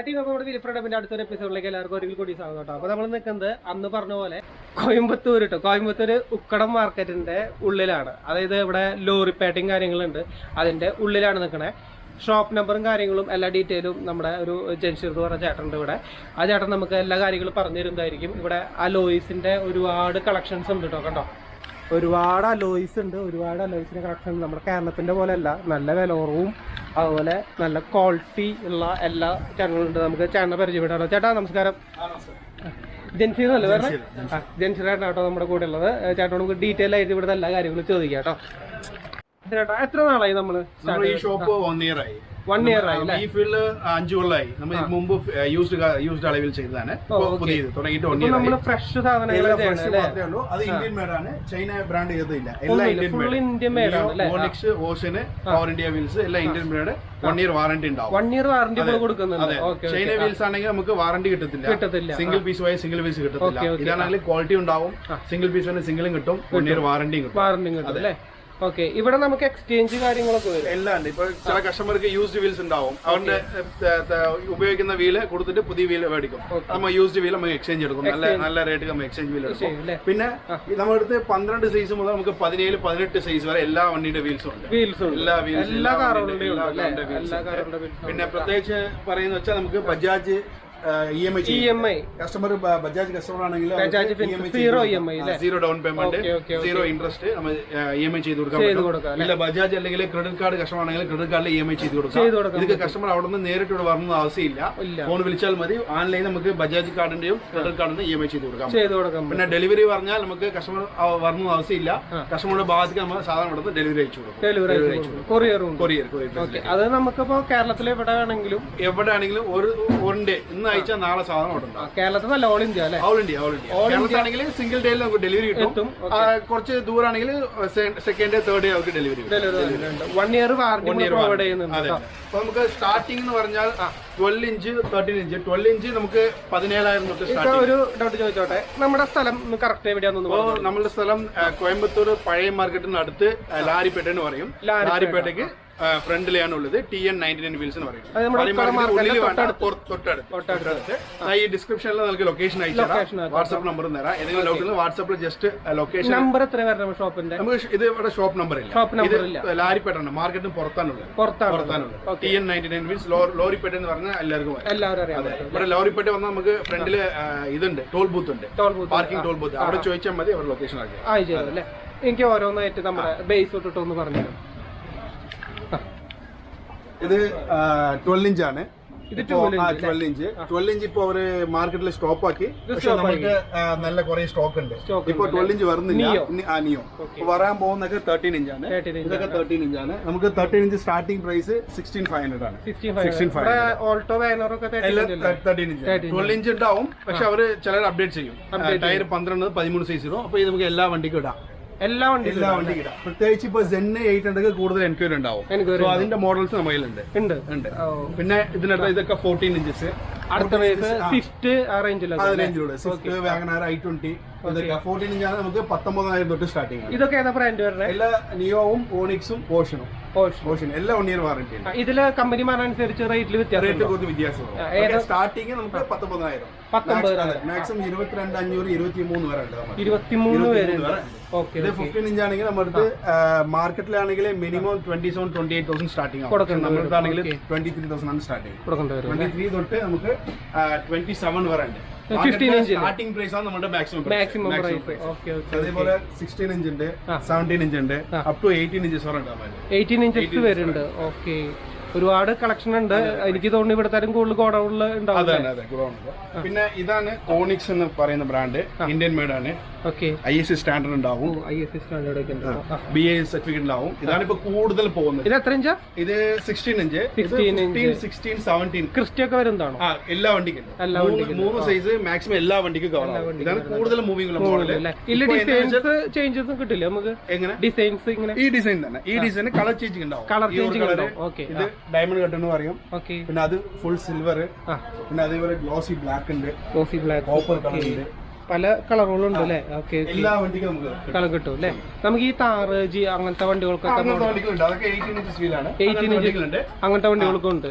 അട്ടി നമ്മുടെ വിലിഫ്രഡമിന്റെ അടുത്തൊരു എപ്പിസോഡിലേക്ക് എല്ലാവർക്കും ഒരിക്കൽ കൂടി സ്വാഗതം കേട്ടോ. അപ്പൊ നമ്മൾ നിൽക്കുന്നത് അന്ന് പറഞ്ഞ പോലെ കോയമ്പത്തൂർ കേട്ടോ കോയമ്പത്തൂർ ഉക്കടം മാർക്കറ്റിന്റെ ഉള്ളിലാണ്. അതായത് ഇവിടെ ലോറിപ്പേട്ടയും കാര്യങ്ങളുണ്ട്. അതിന്റെ ഉള്ളിലാണ് നിൽക്കണേ ഷോപ്പ് നമ്പറും കാര്യങ്ങളും എല്ലാ ഡീറ്റെയിലും നമ്മുടെ ഒരു ജൻഷീർ എന്ന് പറഞ്ഞ ചേട്ടനുണ്ട് ഇവിടെ. ആ ചേട്ടൻ നമുക്ക് എല്ലാ കാര്യങ്ങളും പറഞ്ഞു തരുന്നതായിരിക്കും. ഇവിടെ ആ ഒരുപാട് കളക്ഷൻസ് ഉണ്ട് കേട്ടോ കണ്ടോ? ഒരുപാട് അലോയ്സ് ഉണ്ട്. ഒരുപാട് അലോയ്സിന്റെ കളക്ഷൻ നമ്മുടെ കേരളത്തിന്റെ പോലെ അല്ല നല്ല വില കുറവും അതുപോലെ നല്ല ക്വാളിറ്റി ഉള്ള എല്ലാ ചാനലുണ്ട് നമുക്ക് ചാനൽ പരിചയപ്പെടാറോ ചേട്ടാ നമസ്കാരം. ജെൻസീർ അല്ലേ വേറെ ജെൻസീറാണ് കേട്ടോ നമ്മുടെ കൂടെ ഉള്ളത് ചേട്ടനോട് നമുക്ക് ഡീറ്റെയിൽ ആയിട്ട് ഇവിടുത്തെ എല്ലാ കാര്യങ്ങളും ചോദിക്കാം കേട്ടോ. ചേട്ടാ എത്ര നാളായി നമ്മൾ നമ്മൾ ഈ ഷോപ്പ് വൺ ഇയർ ആയി. വൺ ഇയർ ആയി ഈ ഫീൽഡ് അഞ്ചു കൊല്ലമായി നമ്മൾ ഇതിന് മുമ്പ് യൂസ്ഡ് യൂസ്ഡ് അളവിൽ ചെയ്തതാണ്. ഇപ്പൊ പുതിയത് തുടങ്ങിയിട്ട് വൺ ഇയർ നമ്മൾ ഫ്രഷ് സാധനങ്ങൾ അത് ഇന്ത്യൻ മേഡ് ആണ്. ചൈന ബ്രാൻഡ് ചെയ്തില്ല എല്ലാം ഇന്ത്യൻ ഫുൾ ഇന്ത്യൻ മേഡ് ആണ് അല്ലേ Onyx ocean power India wheels എല്ലാം Indian made one year warranty ഉണ്ടാവും. വൺ ഇയർ വാറന്റി നമ്മൾ കൊടുക്കുന്നുണ്ട്. ചൈന വീൽസ് ആണെങ്കിൽ നമുക്ക് വാറണ്ടി കിട്ടത്തില്ല. കിട്ടത്തില്ല. സിംഗിൾ പീസ് പോയ സിംഗിൾ പീസ് കിട്ടത്തില്ല. ഇതാണെങ്കിൽ ക്വാളിറ്റി ഉണ്ടാവും. സിംഗിൾ പീസ് വേണമെങ്കിൽ സിംഗിളും കിട്ടും. വൺ ഇയർ വാറണ്ടിയും കിട്ടും. വാറന്റി കിട്ടും അല്ലേ? ഓക്കെ ഇവിടെ നമുക്ക് എക്സ്ചേഞ്ച് കാര്യങ്ങളൊക്കെ വരും. എല്ലാം ഉണ്ട്. ഇപ്പൊ ചില കസ്റ്റമർക്ക് യൂസ്ഡ് വീൽസ് ഉണ്ടാവും. അവരുടെ ഉപയോഗിക്കുന്ന വീൽ കൊടുത്തിട്ട് പുതിയ വീൽ മേടിക്കും. നമ്മൾ യൂസ്ഡ് വീൽ നമുക്ക് എക്സ്ചേഞ്ച് എടുക്കും. നല്ല നല്ല റേറ്റ് നമ്മൾ എക്സ്ചേഞ്ച് വീൽ എടുക്കും. പിന്നെ നമ്മുടെ അടുത്ത് പന്ത്രണ്ട് സൈസ് മുതൽ നമുക്ക് പതിനേഴ് പതിനെട്ട് സൈസ് വരെ എല്ലാ വണ്ടിയുടെ വീൽസും ഉണ്ട്. വീൽസ് എല്ലാ വീൽസും എല്ലാ കാറുകളുടെയും പിന്നെ പ്രത്യേകിച്ച് പറയുന്ന വെച്ചാൽ നമുക്ക് Bajaj E M I E M I customer Bajaj customer ആണെങ്കിൽ Bajaj zero E M I zero down payment. Zero interest നമ്മൾ ഇ എം ഐ ചെയ്ത് കൊടുക്കാം ഇല്ല ബജാജ് അല്ലെങ്കിൽ ക്രെഡിറ്റ് കാർഡ് കസ്റ്റമർ ആണെങ്കിൽ ക്രെഡിറ്റ് കാർഡിൽ ഇ എം ഐ ചെയ്ത് കൊടുക്കാം. ഇതൊക്കെ കസ്റ്റമർ അവിടെ നിന്ന് നേരിട്ട് ഇവിടെ വരണമെന്ന് ആവശ്യമില്ല. ഫോൺ വിളിച്ചാൽ മതി. ഓൺലൈൻ നമുക്ക് ബജാജ് കാർഡിന്റെയും ക്രെഡിറ്റ് കാർഡിന്റെയും ഇ എം ഐ ചെയ്ത് കൊടുക്കാം. പിന്നെ ഡെലിവറി പറഞ്ഞാൽ നമുക്ക് കസ്റ്റമർ വരണമെന്ന് ആവശ്യമില്ല. കസ്റ്റമറുടെ ഭാഗത്തേക്ക് നമ്മൾ സാധനം ഇവിടെ ഡെലിവറി അയച്ചു കൊടുക്കും. ഡെലിവറി കൊറിയർ കൊറിയർ ഓക്കെ അത് നമുക്കിപ്പോ കേരളത്തിൽ എവിടെ ആണെങ്കിലും എവിടെ ആണെങ്കിലും ഒരു ഡേ ഇന്ന് അയച്ചാൽ നാളെ സാധനം ഉണ്ടാവും. കേരളത്തിൽ ഓൾ ഇന്ത്യ അല്ലേ? ഓൾ ഇന്ത്യ ഓൾ ഇന്ത്യ ആണെങ്കിൽ സിംഗിൾ ഡേയിൽ നമുക്ക് ഡെലിവറി കിട്ടും. കുറച്ച് ദൂരാണെങ്കിൽ സെക്കൻഡ് ഡേ തേർഡ് ഡേ നമുക്ക് delivery one year one year provide ചെയ്യുന്നുണ്ട്. അപ്പൊ നമുക്ക് സ്റ്റാർട്ടിംഗ് എന്ന് പറഞ്ഞാൽ twelve inch thirteen inch twelve inch നമുക്ക് പതിനേഴായിരം തൊട്ട് ഒരു ഡൗട്ട് ചോദിച്ചോട്ടെ. നമ്മുടെ സ്ഥലം കറക്റ്റ് എവിടെയാണെന്ന് നമ്മുടെ സ്ഥലം കോയമ്പത്തൂർ പഴയ മാർക്കറ്റിന് അടുത്ത് ആ, ലാരിപ്പേട്ട എന്ന് പറയും. ലാരിപ്പേട്ട. ലാരിപ്പേട്ടയ്ക്ക് ഫ്രണ്ടിലാണ് ഉള്ളത് T N ninety nine wheels എന്ന് പറയും നമ്മുടെ പഴയ ഉക്കട മാർക്കറ്റിന് ഉള്ളിൽ മാർക്കറ്റിന്റെ വേണ്ട പുറത്ത് തൊട്ടടുത്ത്. തൊട്ടടുത്ത്. തൊട്ടടുത്ത്. ആ, ഈ ഡിസ്ക്രിപ്ഷനിൽ നമുക്ക് ലൊക്കേഷൻ അയച്ചു വാട്സ്ആപ്പ് നമ്പർ തരാം. ഏതെങ്കിലും ഡൗട്ടിൽ വാട്സ്ആപ്പിൽ ജസ്റ്റ് ലൊക്കേഷൻ നമ്പർ എത്ര വരണം ഷോപ്പിന്റെ? നമുക്ക് ഇത് ഇവിടെ ഷോപ്പ് നമ്പർ ഇല്ല. ഷോപ്പ് നമ്പർ ഇല്ല. ലാരിപ്പേട്ടാണ് മാർക്കറ്റിന് പുറത്താണുള്ളത്. പുറത്താണ് പുറത്താണുള്ളത്. T N ninety nine wheels Loripetta എന്ന് പറഞ്ഞാൽ എല്ലാവർക്കും എല്ലാവരും ഇവിടെ ലോറിപ്പേട്ട വന്നാൽ നമുക്ക് ഫ്രണ്ടിൽ ഇതുണ്ട്. ടോൾ ബൂത്ത് ഉണ്ട്. പാർക്കിംഗ് ടോൾ ബൂത്ത് അവിടെ ചോദിച്ചാൽ മതി അവർ ലൊക്കേഷൻ ആക്കി എനിക്ക് ഓരോന്നായിട്ട് നമ്മുടെ ബേസ് തൊട്ടിട്ടൊന്ന് പറഞ്ഞു ഇത് ട്വൽവ് ഇഞ്ച് ആണ്. ട്വൽവ് ഇപ്പോ, 12 ഇഞ്ച് 12 ഇഞ്ച് ട്വൽവ് ഇഞ്ച് ഇപ്പൊ അവർ മാർക്കറ്റിൽ സ്റ്റോപ്പ് ആക്കി. പക്ഷെ നമുക്ക് നല്ല കുറെ സ്റ്റോക്ക് ഉണ്ട്. ഇപ്പൊ ട്വൽവ് ഇഞ്ച് വരുന്നില്ല. അനിയോ ഇനി ആ നിയോ വരാൻ പോകുന്നൊക്കെ തേർട്ടീൻ ഇഞ്ചാണ് 13 ഇഞ്ച് ഇതൊക്കെ തേർട്ടീൻ ഇഞ്ച് ആണ്. നമുക്ക് thirteen inch starting price sixteen five hundred ആണ്. Sixteen 16 five Alto thirteen inch twelve inch ഉണ്ടാവും. പക്ഷെ അവർ ചിലർ അപ്ഡേറ്റ് ചെയ്യും. ടയർ പന്ത്രണ്ട് പതിമൂന്ന് സൈസ് ഇടും. അപ്പൊ ഇത് നമുക്ക് എല്ലാ വണ്ടിക്കും ഇടാം. എല്ലാ വണ്ടി എല്ലാ വണ്ടി കിട്ടാം പ്രത്യേകിച്ച് ഇപ്പൊ സെന്ന് എയ്റ്റ് ഹൺഡ്രഡ് കൂടുതൽ എൻക്വയറി ഉണ്ടാവും. അതിന്റെ മോഡൽസ് നമ്മൾ ഉണ്ട്. ഉണ്ട്. ഓ. പിന്നെ ഇതിനടുത്ത് ഇതൊക്കെ ഫോർട്ടീൻ ഇഞ്ചസ് അടുത്ത സ്വിഫ്റ്റ് ആ. റേഞ്ചിലാണ് സ്വിഫ്റ്റ് വാഗനാർ ഐ ട്വന്റി ഇതൊക്കെ ഫോർട്ടീൻ ഇഞ്ചാണ് നമുക്ക് പത്തൊമ്പതിനായിരം തൊട്ട് സ്റ്റാർട്ടിംഗ് ഇതൊക്കെ ഏതാ ബ്രാൻഡ് വരുന്നത് എല്ലാ നിയോവും ഓണിക്സും ഓഷനും ഓഷൻ എല്ലാം വൺ ഇയർ വാറന്റി ഇതിൽ കമ്പനി മാറാനുസരിച്ച് റേറ്റിൽ വ്യത്യാസം റേറ്റ് കുറച്ച് വ്യത്യാസമുണ്ട് സ്റ്റാർട്ടിങ് നമുക്ക് പത്തൊമ്പതിനായിരം. മാക്സിമം ഇരുപത്തിരണ്ട് അഞ്ഞൂറ് ഇരുപത്തി മൂന്ന് വരെ ഉണ്ട്. ഇരുപത്തിമൂന്ന് വരെ. ഇത് ഫിഫ്റ്റീൻ ഇഞ്ച് ആണെങ്കിൽ നമ്മുടെ മാർക്കറ്റിലാണെങ്കിൽ minimum twenty seven twenty eight thousand starting നമ്മുടെ ആണെങ്കിൽ ട്വന്റി ത്രീ തൗസൻഡ് ആണ് സ്റ്റാർട്ടിംഗ് ട്വന്റി ത്രീ തൊട്ട് നമുക്ക് ട്വന്റി സെവൻ വരെ ഉണ്ട്. 15 ഇഞ്ച് സ്റ്റാർട്ടിംഗ് പ്രൈസ് ആണ് നമ്മുടെ maximum maximum price okay okay അതേപോലെ സിക്സ്റ്റീൻ ഇഞ്ച് ഉണ്ട്. സെവന്റീൻ ഇഞ്ച് ഉണ്ട്. അപ് ടു എയ്റ്റീൻ ഇഞ്ചസ് വരെ ഉണ്ടാവും എയ്റ്റീൻ ഇഞ്ചസ് വരെ. ഉണ്ട് ഓക്കെ ഒരുപാട് കളക്ഷൻ ഉണ്ട്. എനിക്ക് തോന്നുന്നു ഇവിടുത്തെ കൂടുതൽ ഗോഡൌണിൽ ഉണ്ടാവും അതെ അതെ കുറവുണ്ട് പിന്നെ ഇതാണ് കോണിക്സ് എന്ന് പറയുന്ന ബ്രാൻഡ് ഇന്ത്യൻ മേഡ് ആണ്. Okay. I S C standard ഉണ്ടാവും. ബി എ സർട്ടിഫിക്കറ്റ് ഉണ്ടാവും. ഇതാണ് ഇപ്പൊ കൂടുതൽ പോകുന്നത്. ഇത് എത്ര ഇഞ്ച്? ഇത് sixteen inch. 16 inch. Sixteen seventeen Christy ഒക്കെ വരുന്നതാണോ? എല്ലാ വണ്ടിക്കും. മൂന്ന് സൈസ് മാക്സിമം എല്ലാ വണ്ടിക്കും കവർ ആവും. ഇതാണ് കൂടുതൽ മൂവിംഗ് ഉള്ള മോഡൽ ഡിസൈൻസ് ചേഞ്ചസ് കിട്ടില്ല നമുക്ക്. എങ്ങനെ? ഡിസൈൻസ് ഇങ്ങനെ. ഈ ഡിസൈൻ തന്നെ. ഈ ഡിസൈൻ കളർ ചേഞ്ചിങ് ഉണ്ടാവും. കളർ ചേഞ്ചിങ് ഉണ്ടാവും. ഓക്കെ ഇത് ഡയമണ്ട് കട്ട് എന്ന് പറയും. ഓക്കെ പിന്നെ അത് ഫുൾ സിൽവർ പിന്നെ അതേപോലെ ഗ്ലോസി ബ്ലാക്ക് ഉണ്ട്. ഗ്ലോസി ബ്ലാക്ക് കോപ്പർ കളർ ഉണ്ട്. പല കളറുകളും ഉണ്ട് അല്ലേ ഓക്കെ. എല്ലാ വണ്ടിക്കും നമുക്ക് കളർ കിട്ടും. അല്ലേ? നമുക്ക് ഈ താറ് ജി അങ്ങനത്തെ വണ്ടികൾക്കൊക്കെ എയ്റ്റീൻ ഇഞ്ച് വീലാണ് 18 വണ്ടികളുണ്ട്. അങ്ങനത്തെ വണ്ടികൾക്കും ഉണ്ട്.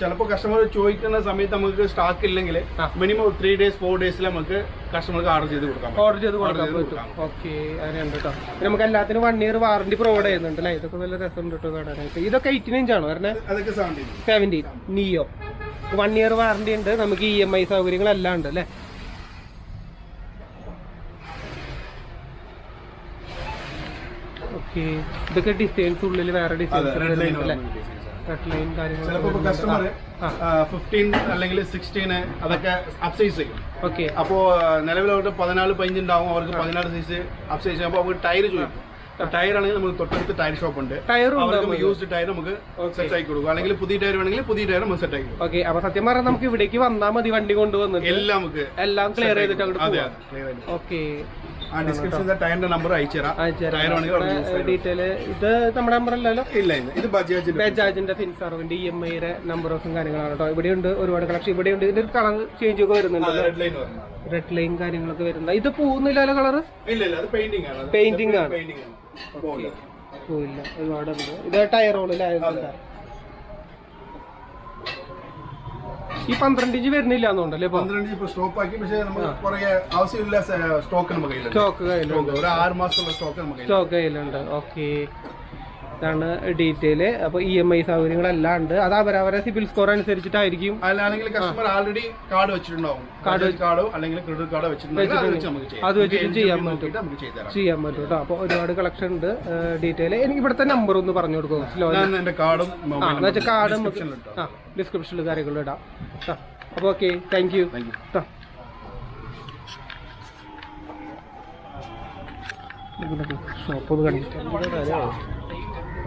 ചിലപ്പോൾ കസ്റ്റമർ ചോദിക്കുന്ന സമയത്ത് നമുക്ക് സ്റ്റോക്ക് ഇല്ലെങ്കിൽ. മിനിമം ത്രീ ഡേയ്സ് ഫോർ ഡേയ്സിൽ നമുക്ക് കസ്റ്റമർക്ക് ഓർഡർ ചെയ്ത് കൊടുക്കാം ഓർഡർ ചെയ്ത് കൊടുക്കാം പറ്റും. ഓക്കെ അങ്ങനെയുണ്ട് കേട്ടോ നമുക്ക് എല്ലാത്തിനും വൺ ഇയർ വാറണ്ടി പ്രൊവൈഡ് ചെയ്യുന്നുണ്ട് അല്ലേ? ഇതൊക്കെ നല്ല രസമുണ്ട് കേട്ടോ കാണാനായിട്ട് ഇതൊക്കെ എയ്റ്റീൻ ഇഞ്ച് ആണോ വരണേ? Seventeen Neo one year warranty ഉണ്ട്. നമുക്ക് ഇ എം ഐ സൗകര്യങ്ങളെല്ലാം ഉണ്ട് അല്ലേ? ഓക്കെ. ഇതൊക്കെ ഡിസൈൻസ് ഉള്ളിൽ വേറെ ഡിസൈൻസ് ചിലപ്പോൾ കസ്റ്റമർ. ഫിഫ്റ്റീൻ അല്ലെങ്കിൽ സിക്സ്റ്റീന് അതൊക്കെ അപ്സൈസ് ചെയ്യും. ഓക്കെ. അപ്പോൾ നിലവിലോട്ട് പതിനാല് പഞ്ച് ഉണ്ടാവും അവർക്ക് പതിനാറ് സൈസ് അപ്സൈസ് ചെയ്യുമ്പോൾ അവർക്ക് ടയർ ചോദിക്കും. ടയർ ആണെങ്കിൽ നമുക്ക് തൊട്ടടുത്ത് ടയർ ഷോപ്പ് ഉണ്ട്. ടയറും ഉണ്ട് യൂസ്ഡ് ടയർ നമുക്ക് സെറ്റ് ആക്കി കൊടുക്കും. അല്ലെങ്കിൽ പുതിയ ടയർ വേണമെങ്കിൽ പുതിയ ടയർ നമുക്ക് സെറ്റ് ആക്കി ഓക്കെ. അപ്പൊ സത്യം പറഞ്ഞാൽ നമുക്ക് ഇവിടേക്ക് വന്നാൽ മതി വണ്ടി കൊണ്ടുവന്നിട്ട്. എല്ലാം നമുക്ക് എല്ലാം ക്ലിയർ ചെയ്തിട്ട് അങ്ങോട്ട്. ഓക്കെ. ആ ഡിസ്ക്രിപ്ഷനിലെ ടയറിന്റെ നമ്പർ അയച്ചുതരാം ടയർ ഡീറ്റെയിൽ ഇത് നമ്മുടെ നമ്പർ അല്ലല്ലോ? ഇല്ല ഇല്ല. ഇത് ബജാജിന്റെ ബജാജിന്റെ ഫിൻസർവിന്റെ ഇ എം ഐയുടെ നമ്പറും കാര്യങ്ങളാണ് കേട്ടോ. ഇവിടെയുണ്ട് ഒരുപാട് കളക്ഷൻ ഇവിടെയുണ്ട് ഇതിന്റെ ഒരു കളർ ചേഞ്ച് ഒക്കെ വരുന്നുണ്ട് റെഡ് ലൈൻ കാര്യങ്ങളൊക്കെ വരുന്നത് ഇത് പോകുന്നില്ലല്ലോ കളർ ഇല്ല ഇല്ല. അത് പെയിന്റിംഗ് ആണ്. പെയിന്റിംഗ് ആണ്. പോയില്ല ഒരുപാടുണ്ട്. ഇത് ടയറോളിലായതുകൊണ്ട് ഈ പന്ത്രണ്ട് ഇഞ്ച് വരുന്നില്ല എന്നുണ്ടല്ലേ പന്ത്രണ്ട് ഇഞ്ച് സ്റ്റോപ്പ് ആക്കി. പക്ഷേ നമുക്ക് കുറെ ആവശ്യമില്ല സ്റ്റോക്ക് നമുക്ക് സ്റ്റോക്ക് കയ്യിലുണ്ട്. ഒരു ആറ് മാസമുള്ള സ്റ്റോക്ക് നമുക്ക്. സ്റ്റോക്ക് കയ്യിലുണ്ട്. ഓക്കെ ഇതാണ് ഡീറ്റെയിൽ അപ്പൊ ഇ എം ഐ സൗകര്യങ്ങളെല്ലാം ഉണ്ട്. അത് അവരവരെ സിബിൽ സ്കോർ അനുസരിച്ചിട്ടായിരിക്കും. അല്ലാണെങ്കിൽ കസ്റ്റമർ ആൾറെഡി കാർഡ് വെച്ചിട്ടുണ്ടാവും. കാർഡ് കാർഡോ അല്ലെങ്കിൽ ക്രെഡിറ്റ് കാർഡോ വെച്ചിട്ടുണ്ടെങ്കിൽ അത് വെച്ചിട്ട് ചെയ്യാൻ പറ്റും. ചെയ്യാൻ പറ്റും കേട്ടോ. അപ്പൊ ഒരുപാട് കളക്ഷൻ ഉണ്ട്. ഡീറ്റെയിൽ എനിക്ക് ഇവിടുത്തെ നമ്പർ ഒന്ന് പറഞ്ഞു കൊടുക്കും സ്ലോ കാർഡും കാർഡ്. ആ ഡിസ്ക്രിപ്ഷനിൽ കാര്യങ്ങളും ഇടാം. അപ്പൊ അപ്പോൾ ഓക്കെ താങ്ക് യു ഷോപ്പ് ഒന്ന് കണ്ടിട്ട്